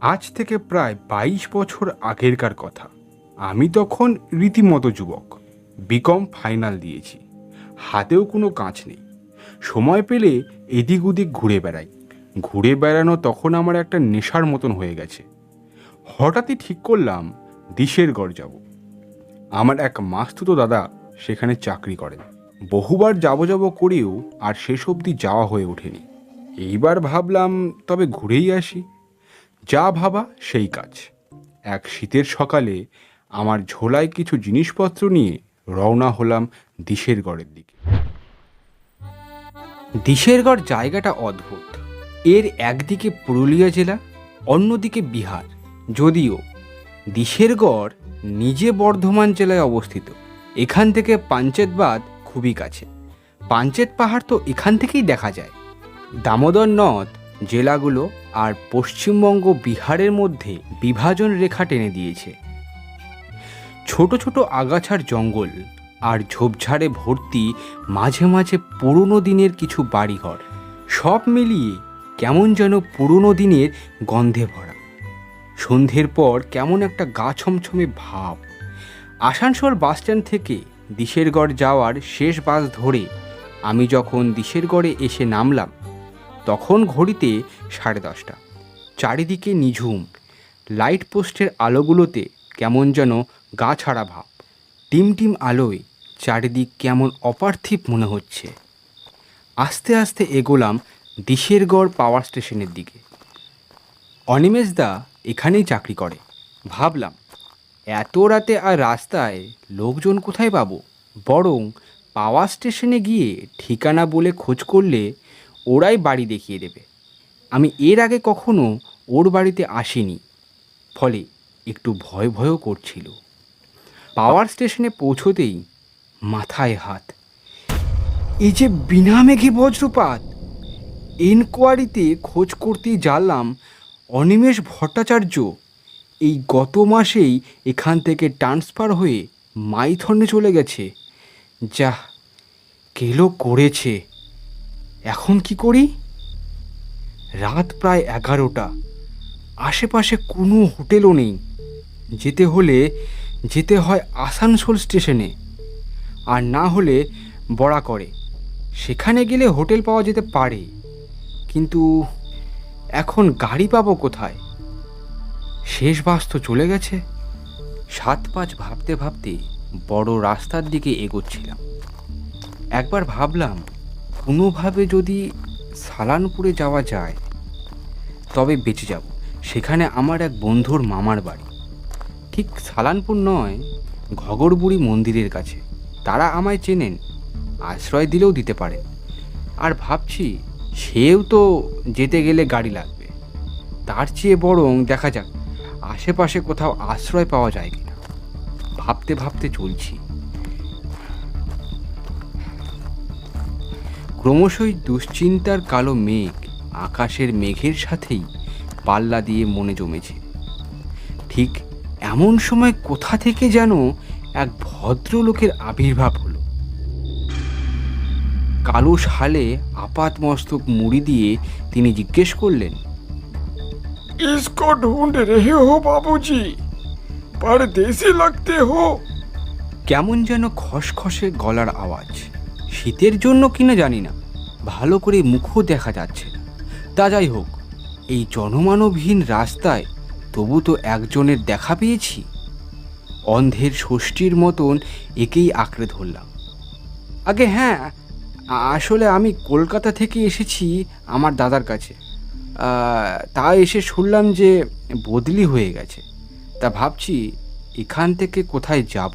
আজ থেকে প্রায় বাইশ বছর আগেরকার কথা। আমি তখন রীতিমতো যুবক। বিকম ফাইনাল দিয়েছি। হাতেও কোনো কাজ নেই। সময় পেলে এদিক ওদিক ঘুরে বেড়াই। ঘুরে বেড়ানো তখন আমার একটা নেশার মতন হয়ে গেছে। হঠাৎই ঠিক করলাম, দিশের গড় যাব। আমার এক মাস্তুতো দাদা সেখানে চাকরি করেন। বহুবার যাব যাব করেও আর শেষ অবধি যাওয়া হয়ে ওঠেনি। এইবার ভাবলাম, তবে ঘুরেই আসি। যা ভাবা সেই কাজ। এক শীতের সকালে আমার ঝোলায় কিছু জিনিসপত্র নিয়ে রওনা হলাম দিশের গড়ের দিকে। দিশেরগড় জায়গাটা অদ্ভুত। এর একদিকে পুরুলিয়া জেলা, অন্যদিকে বিহার। যদিও দিশেরগড় নিজে বর্ধমান জেলায় অবস্থিত। এখান থেকে পাঞ্চেতবাদ খুবই কাছে। পাঞ্চেত পাহাড় তো এখান থেকেই দেখা যায়। দামোদর নদ জেলাগুলো আর পশ্চিমবঙ্গ বিহারের মধ্যে বিভাজন রেখা টেনে দিয়েছে। ছোট ছোট আগাছার জঙ্গল আর ঝোপঝাড়ে ভর্তি মাঝে মাঝে পুরনো দিনের কিছু বাড়িঘর, সব মিলিয়ে কেমন যেন পুরনো দিনের গন্ধে ভরা। সন্ধ্যের পর কেমন একটা গা ছমছমে ভাব। আসানসোল বাসস্ট্যান্ড থেকে দিশেরগড় যাওয়ার শেষ বাস ধরে আমি যখন দিশেরগড়ে এসে নামলাম তখন ঘড়িতে সাড়ে দশটা। চারিদিকে নিঝুম। লাইট পোস্টের আলোগুলোতে কেমন যেন গা ছাড়া ভাব। টিম টিম আলোয় চারিদিক কেমন অপার্থিব মনে হচ্ছে। আস্তে আস্তে এগোলাম দিশেরগড় পাওয়ার স্টেশনের দিকে। অনিমেষ দা এখানেই চাকরি করে। ভাবলাম, এত রাতে আর রাস্তায় লোকজন কোথায় পাবো? বরং পাওয়ার স্টেশনে গিয়ে ঠিকানা বলে খোঁজ করলে ওরাই বাড়ি দেখিয়ে দেবে। আমি এর আগে কখনো ওর বাড়িতে আসিনি। ফলে একটু ভয় ভয়ও করছিল। পাওয়ার স্টেশনে পৌঁছতেই মাথায় হাত। এই যে বিনা মেঘে বজ্রপাত! এনকোয়ারিতে খোঁজ করতেই জানলাম অনিমেষ ভট্টাচার্য এই গত মাসেই এখান থেকে ট্রান্সফার হয়ে মাইথনে চলে গেছে। যা কেলো করেছে। এখন কি করি? রাত প্রায় এগারোটা। আশেপাশে কোনো হোটেলও নেই। যেতে হলে যেতে হয় আসানসোল স্টেশনে, আর না হলে বড়া করে। সেখানে গেলে হোটেল পাওয়া যেতে পারে, কিন্তু এখন গাড়ি পাবো কোথায়? শেষ বাস তো চলে গেছে। সাত পাঁচ ভাবতে ভাবতে বড় রাস্তার দিকে এগোচ্ছিলাম। একবার ভাবলাম কোনোভাবে যদি সালানপুরে যাওয়া যায়, তবে বেঁচে যাব। সেখানে আমার এক বন্ধুর মামার বাড়ি। ঠিক সালানপুর নয়, ঘগরবুড়ি মন্দিরের কাছে। তারা আমায় চেনেন, আশ্রয় দিলেও দিতে পারে আর ভাবছি, সেও তো যেতে গেলে গাড়ি লাগবে। তার চেয়ে বরং দেখা যাক, আশেপাশে কোথাও আশ্রয় পাওয়া যায় কিনা। ভাবতে ভাবতে চলছি। ক্রমশই দুশ্চিন্তার কালো মেঘ আকাশের মেঘের সাথেই পাল্লা দিয়ে মনে জমেছে ঠিক এমন সময় কোথা থেকে যেন এক ভদ্রলোকের আবির্ভাব হলো কালো শালে আপাত মস্তক মুড়ি দিয়ে তিনি জিজ্ঞেস করলেন इसको ढूंढ रहे हो बाबूजी परदेसी लगते हो কেমন যেন খসখসে গলার আওয়াজ শীতের জন্য কিনা জানি না। ভালো করে মুখও দেখা যাচ্ছে না। তা যাই হোক, এই জনমানবহীন রাস্তায় তবু তো একজনের দেখা পেয়েছি। অন্ধের ষষ্ঠীর মতন একেই আঁকড়ে ধরলাম। আগে হ্যাঁ আসলে আমি কলকাতা থেকে এসেছি আমার দাদার কাছে। তা এসে শুনলাম যে বদলি হয়ে গেছে। তা ভাবছি এখান থেকে কোথায় যাব?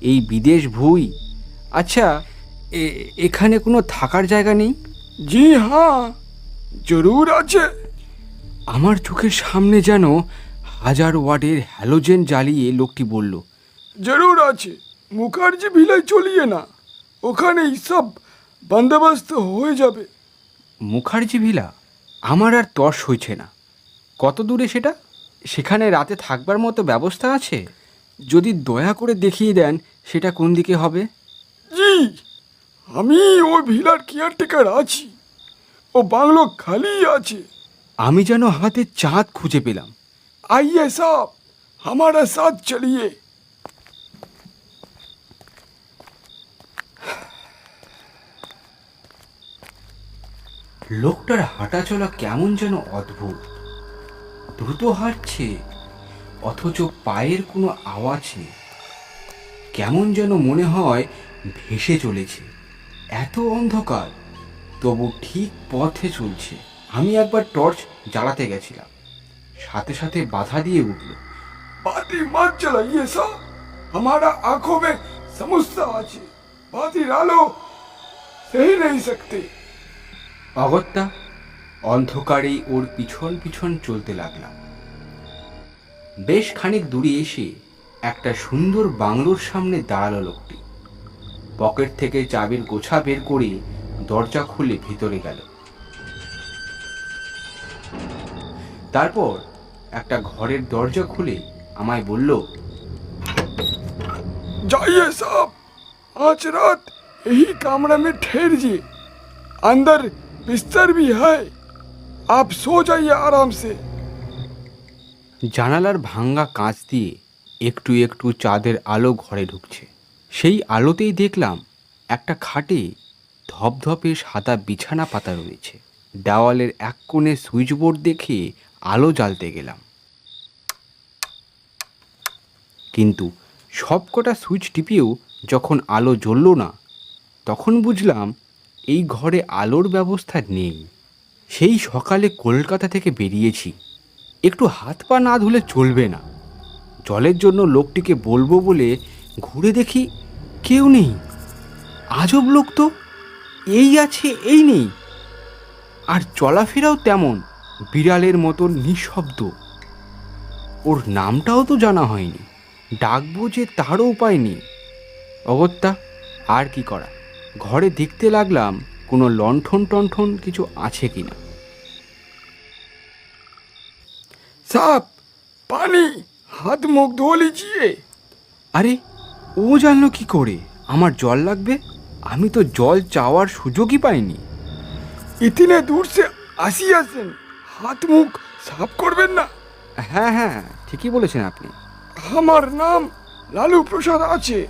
এই বিদেশ ভুই? আচ্ছা এখানে কোনো থাকার জায়গা নেই? জি হ্যাঁ। জরুর আছে। আমার চোখের সামনে যেন হাজার ওয়াটের হ্যালোজেন জ্বালিয়ে লোকটি বলল জরুর আছে। মুখার্জি ভিলায় চলিয়ে না। ওখানে সব বন্দোবস্ত হয়ে যাবে। মুখার্জি ভিলা আমার আর তর্স হয়েছে না। কত দূরে সেটা? সেখানে রাতে থাকবার মতো ব্যবস্থা আছে? যদি দয়া করে দেখিয়ে দেন সেটা কোন দিকে হবে? জি আমি ও ভিলার কেয়ারটেকার আছি। ও বাংলো খালি আছে। আমি যেন হাতে চাঁদ খুঁজে পেলাম। আইয়ে সাহ আমার সাথ চলিয়ে। লোকটার হাঁটা চলা কেমন যেন অদ্ভুত। দ্রুত হাঁটছে অথচ পায়ের কোনো আওয়াজ নেই। কেমন যেন মনে হয় ভেসে চলেছে। এত অন্ধকার তবু ঠিক পথে চলছে আমি একবার টর্চ জ্বালাতে গেছিলাম সাথে সাথে বাধা দিয়ে উঠল बाती मत चलाइए साहब हमारा आंखों में समस्या আছে बाती डालो सही नहीं सकते অগত্যা অন্ধকারেই ওর পিছন পিছন চলতে লাগলাম বেশ খানিক দূরে এসে একটা সুন্দর বাংলোর সামনে দাঁড়ালো লোকটি পকেট থেকে চাবির গোছা বের করে দরজা খুলে ভিতরে গেল তারপর একটা ঘরের দরজা খুলে আমায় বলল जाइए साहब आज रात यही कमरे में ठहरिए अंदर बिस्तर भी है आप सो जाइए आराम से জানালার ভাঙ্গা কাঁচ দিয়ে একটু একটু চাঁদের আলো ঘরে ঢুকছে সেই আলোতেই দেখলাম একটা খাটে ধপধপে সাদা বিছানা পাতা রয়েছে। দেওয়ালের এক কোণে সুইচ বোর্ড দেখে আলো জ্বালতে গেলাম। কিন্তু সবকটা সুইচ টিপিয়েও যখন আলো জ্বলল না, তখন বুঝলাম এই ঘরে আলোর ব্যবস্থা নেই। সেই সকালে কলকাতা থেকে বেরিয়েছি। একটু হাত পা না ধুলে চলবে না। জলের জন্য লোকটিকে বলব বলে ঘুরে দেখি কেউ নেই। আজব লোক তো। এই আছে এই নেই। আর চলাফেরাও তেমন বিড়ালের মতো নিঃশব্দ। ওর নামটাও তো জানা হয়নি। ডাকবো যে তারও উপায় নেই। অগত্যা আর কি করা? ঘরে দেখতে লাগলাম কোনো লণ্ঠন টণ্ঠন কিছু আছে কি না সাপ পানি হাত মুখ ধোলিছিয়ে আরে ও জানলো কি করে? আমার জল লাগবে? আমি তো জল চাওয়ার সুযোগই পাইনি। ইতিনে দূর সে আসিয়াছেন। হাত মুখ সাফ করবেন না। হ্যাঁ হ্যাঁ ঠিকই বলেছেন আপনি। আমার নাম লালু প্রসাদ আছে।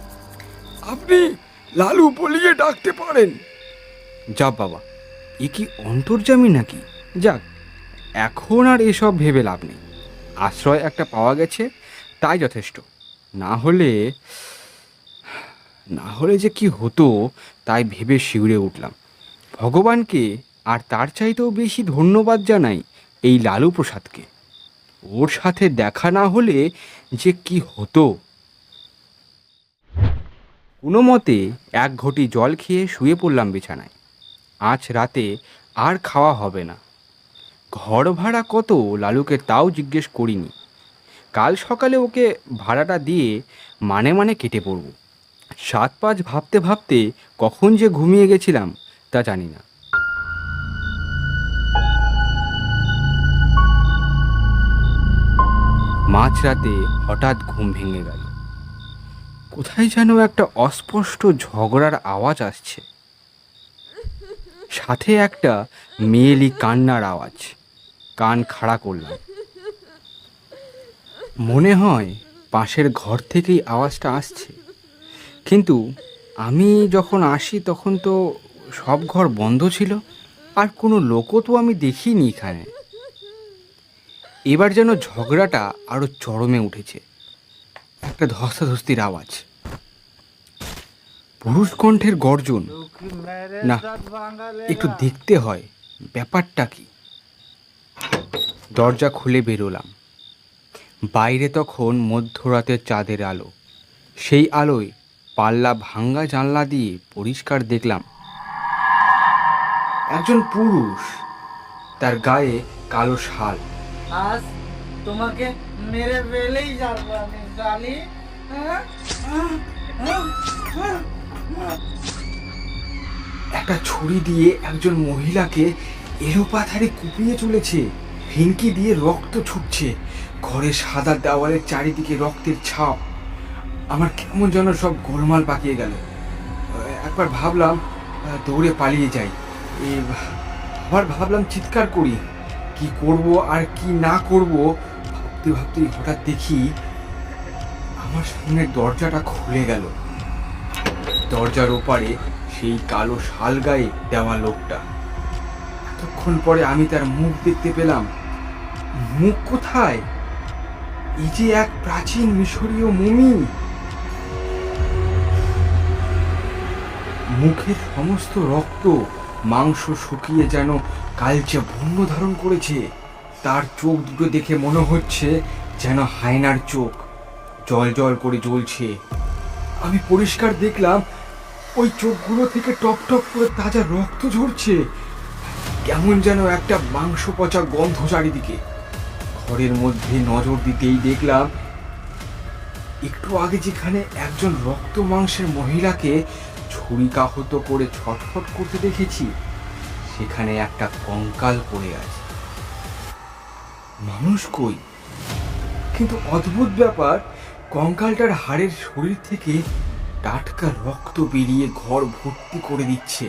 আপনি লালু বলিয়ে ডাকতে পারেন। যা বাবা এ কি অন্তর্জামী নাকি? যাক এখন আর এসব ভেবে লাভ নেই। আশ্রয় একটা পাওয়া গেছে তাই যথেষ্ট। না হলে না হলে যে কি হতো, তাই ভেবে শিউরে উঠলাম। ভগবানকে আর তার চাইতেও বেশি ধন্যবাদ জানাই এই লালু প্রসাদকে। ওর সাথে দেখা না হলে যে কি হতো। কোনো মতে এক ঘটি জল খেয়ে শুয়ে পড়লাম বিছানায়। আজ রাতে আর খাওয়া হবে না। ঘর ভাড়া কত লালুকে তাও জিজ্ঞেস করিনি। কাল সকালে ওকে ভাড়াটা দিয়ে মানে মানে কেটে পড়ব। সাত পাঁচ ভাবতে ভাবতে কখন যে ঘুমিয়ে গেছিলাম, তা জানি না। মাঝরাতে হঠাৎ ঘুম ভেঙে গেল। কোথায় যেন একটা অস্পষ্ট ঝগড়ার আওয়াজ আসছে। সাথে একটা মেয়েলি কান্নার আওয়াজ। কান খাড়া করলাম। মনে হয় পাশের ঘর থেকেই আওয়াজটা আসছে। কিন্তু আমি যখন আসি তখন তো সব ঘর বন্ধ ছিল, আর কোনো লোকও তো আমি দেখিনি এখানে। এবার যেন ঝগড়াটা আরও চরমে উঠেছে। একটা ধস্তাধস্তির আওয়াজ। পুরুষ কণ্ঠের গর্জন। না, একটু দেখতে হয়, ব্যাপারটা কি? দরজা খুলে বেরোলাম। বাইরে তখন মধ্যরাতের চাঁদের আলো। সেই আলোয় পাল্লা ভাঙ্গা জানলা দিয়ে পরিষ্কার দেখলাম। একজন পুরুষ তার গায়ে কালো শাল। আজ তোমাকে মেরে ফেলেই যাব আমি শালি হ্যাঁ? একটা ছুরি দিয়ে একজন মহিলাকে এলোপাথারে কুপিয়ে চলেছে হিনকি দিয়ে রক্ত ছুটছে। ঘরে সাদা দেওয়ালের চারিদিকে রক্তের ছাপ। আমার কেমন যেন সব গোলমাল পাকিয়ে গেল। একবার ভাবলাম দৌড়ে পালিয়ে যাই। আবার ভাবলাম চিৎকার করি। কি করব আর কি না করব ভাবতে ভাবতে হঠাৎ দেখি আমার সামনের দরজাটা খুলে গেল। দরজার ওপারে সেই কালো শাল গায়ে দেওয়া লোকটা। এতক্ষণ পরে আমি তার মুখ দেখতে পেলাম। মুখ কোথায়? এই যে এক প্রাচীন মিশরীয় মমি। মুখের সমস্ত রক্ত মাংস শুকিয়ে যেন কালচে বন্য ধারণ করেছে। তার চোখ দুটো দেখে মনে হচ্ছে যেন হায়নার চোখ জল জল করে জ্বলছে। আমি পরিষ্কার দেখলাম ওই চোখগুলো থেকে টপ টপ করে তাজা রক্ত ঝরছে। কেমন যেন একটা মাংস পচা গন্ধ চারিদিকে। ঘরের মধ্যে নজর দিতেই দেখলাম, একটু আগে যেখানে একজন রক্ত মাংসের মহিলাকে ছুরিকাহত করে ছটফট করতে দেখেছি, সেখানে একটা কঙ্কাল পড়ে আছে। মানুষ কই? কিন্তু অদ্ভুত ব্যাপার, কঙ্কালটার হাড়ের শরীর থেকে টাটকা রক্ত বেরিয়ে ঘর ভর্তি করে দিচ্ছে।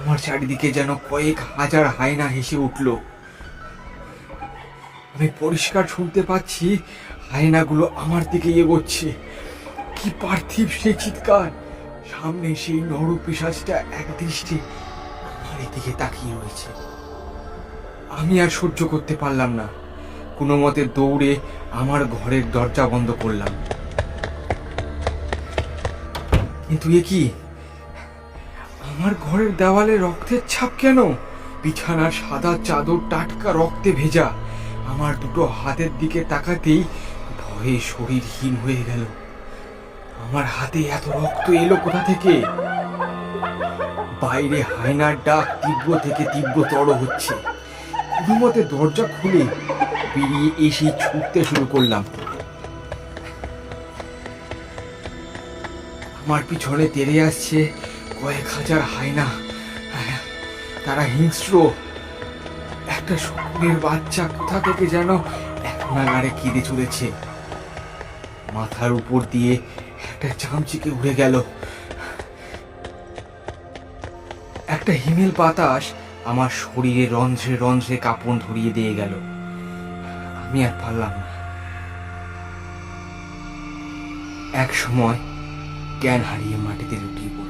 আমার চারিদিকে যেন কয়েক হাজার হায়না হেসে উঠল। আমি পরিষ্কার শুনতে পাচ্ছি, হায়নাগুলো আমার দিকে এগোচ্ছে। কি পার্থিব সেই চিৎকার? সামনে সেই নর পিসাজটা এক দৃষ্টি আমার দিকে তাকিয়ে রয়েছে। আমি আর সহ্য করতে পারলাম না। কোনো মতে দৌড়ে আমার ঘরের দরজা বন্ধ করলাম। কিন্তু এ কি? আমার ঘরের দেওয়ালে রক্তের ছাপ কেন? বিছানার সাদা চাদর টাটকা রক্তে ভেজা। আমার দুটো হাতের দিকে তাকাতেই ভয়ে শরীরহীন হয়ে গেল। আমার হাতে এত রক্ত এলো কোথা থেকে? বাইরে হায়নার ডাক তীব্র থেকে তীব্রতর হচ্ছে। কোনো দরজা খুলে বেরিয়ে এসে ছুটতে শুরু করলাম। আমার পিছনে তেড়ে আসছে কয়েক হাজার হায়না। তারা হিংস্র। একটা শকুনের বাচ্চা কোথা থেকে যেন এক নাগারে কেঁদে চলেছে। মাথার উপর দিয়ে একটা চামচিকে উড়ে গেল। একটা হিমেল বাতাস আমার শরীরে রন্ধ্রে রন্ধ্রে কাপড় ধরিয়ে দিয়ে গেল। আমি আর পারলাম না। এক সময় জ্ঞান হারিয়ে মাটিতে লুটিয়ে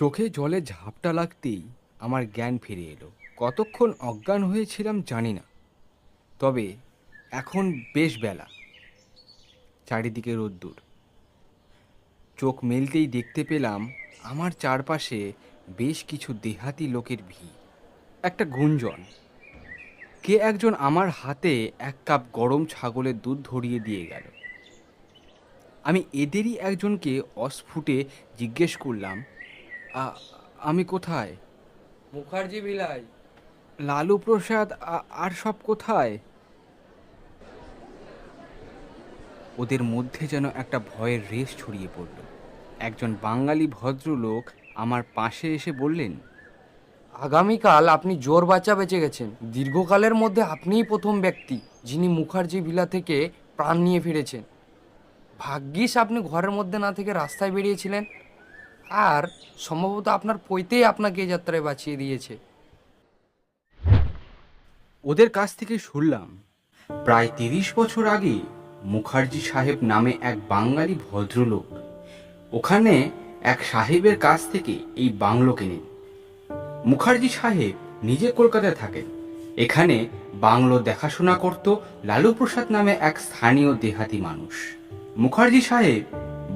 চোখে জলে ঝাপটা লাগতেই আমার জ্ঞান ফিরে এলো। কতক্ষণ অজ্ঞান হয়েছিলাম জানি না। তবে এখন বেশ বেলা। চারিদিকে রোদ্দুর। চোখ মেলতেই দেখতে পেলাম আমার চারপাশে বেশ কিছু দেহাতি লোকের ভিড়। একটা গুঞ্জন। কে একজন আমার হাতে এক কাপ গরম ছাগলের দুধ ধরিয়ে দিয়ে গেল। আমি এদেরই একজনকে অস্ফুটে জিজ্ঞেস করলাম "আ- আমি কোথায়? মুখার্জি বিলাই। লালু প্রসাদ আ- আর সব কোথায়? ওদের মধ্যে যেন একটা ভয়ের রেশ ছড়িয়ে পড়ল। একজন বাঙালি ভদ্রলোক আমার পাশে এসে বললেন আগামীকাল আপনি জোর বাচ্চা বেঁচে গেছেন। দীর্ঘকালের মধ্যে আপনিই প্রথম ব্যক্তি যিনি মুখার্জি ভিলা থেকে প্রাণ নিয়ে ফিরেছেন। ভাগ্যিস আপনি ঘরের মধ্যে না থেকে রাস্তায় বেরিয়েছিলেন। আর সম্ভবত আপনার পৈতেই আপনাকে এই যাত্রায় বাঁচিয়ে দিয়েছে। ওদের কাছ থেকে শুনলাম, প্রায় তিরিশ বছর আগে মুখার্জি সাহেব নামে এক বাঙালি ভদ্রলোক ওখানে এক সাহেবের কাছ থেকে এই বাংলো কেনেন। মুখার্জি সাহেব নিজে কলকাতায় থাকেন, এখানে বাংলো দেখাশোনা করত লালু প্রসাদ নামে এক স্থানীয় দেহাতি মানুষ। মুখার্জি সাহেব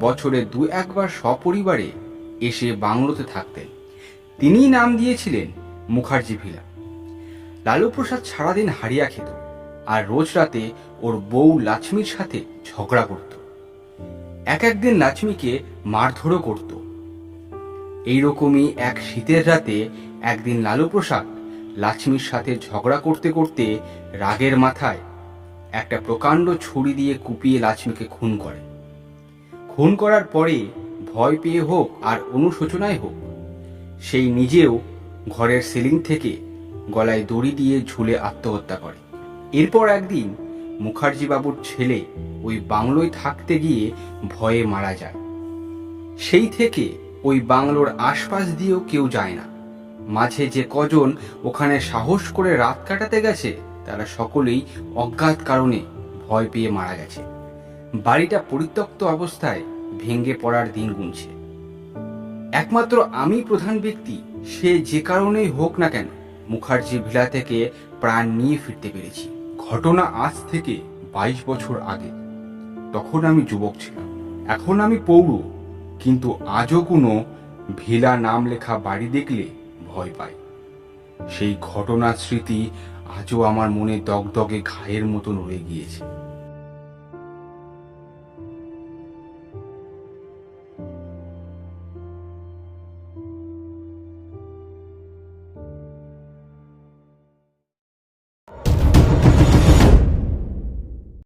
বছরে দু একবার সপরিবারে এসে বাংলোতে থাকতেন। তিনিই নাম দিয়েছিলেন মুখার্জি ভিলা। লালু প্রসাদ সারাদিন হারিয়া খেত আর রোজ রাতে ওর বউ লাক্ষ্মীর সাথে ঝগড়া করত। এক একদিন লাক্ষ্মীকে মারধরও করত। এইরকমই এক শীতের রাতে একদিন লালু প্রসাদ লাক্ষ্মীর সাথে ঝগড়া করতে করতে রাগের মাথায় একটা প্রকাণ্ড ছুরি দিয়ে কুপিয়ে লাক্ষ্মীকে খুন করে। খুন করার পরে ভয় পেয়ে হোক আর অনুশোচনায় হোক, সেই নিজেও ঘরের সিলিং থেকে গলায় দড়ি দিয়ে ঝুলে আত্মহত্যা করে। এরপর একদিন মুখার্জি বাবুর ছেলে ওই বাংলোয় থাকতে গিয়ে ভয়ে মারা যায়। সেই থেকে ওই বাংলোর আশপাশ দিয়েও কেউ যায় না। মাঝে যে কজন ওখানে সাহস করে রাত কাটাতে গেছে, তারা সকলেই অজ্ঞাত কারণে ভয় পেয়ে মারা গেছে। বাড়িটা পরিত্যক্ত অবস্থায় ভেঙে পড়ার দিন গুনছে। একমাত্র আমি প্রধান ব্যক্তি, সে যে কারণেই হোক না কেন, মুখার্জি ভিলা থেকে প্রাণ নিয়ে ফিরতে পেরেছি। ঘটনা আজ থেকে বাইশ বছর আগে। তখন আমি যুবক ছিলাম। এখন আমি পৌর, কিন্তু আজও কোনো ভিলা নাম লেখা বাড়ি দেখলে ভয় পাই। সেই ঘটনার স্মৃতি আজও আমার মনে দগদগে ঘায়ের মতন রয়ে গিয়েছে।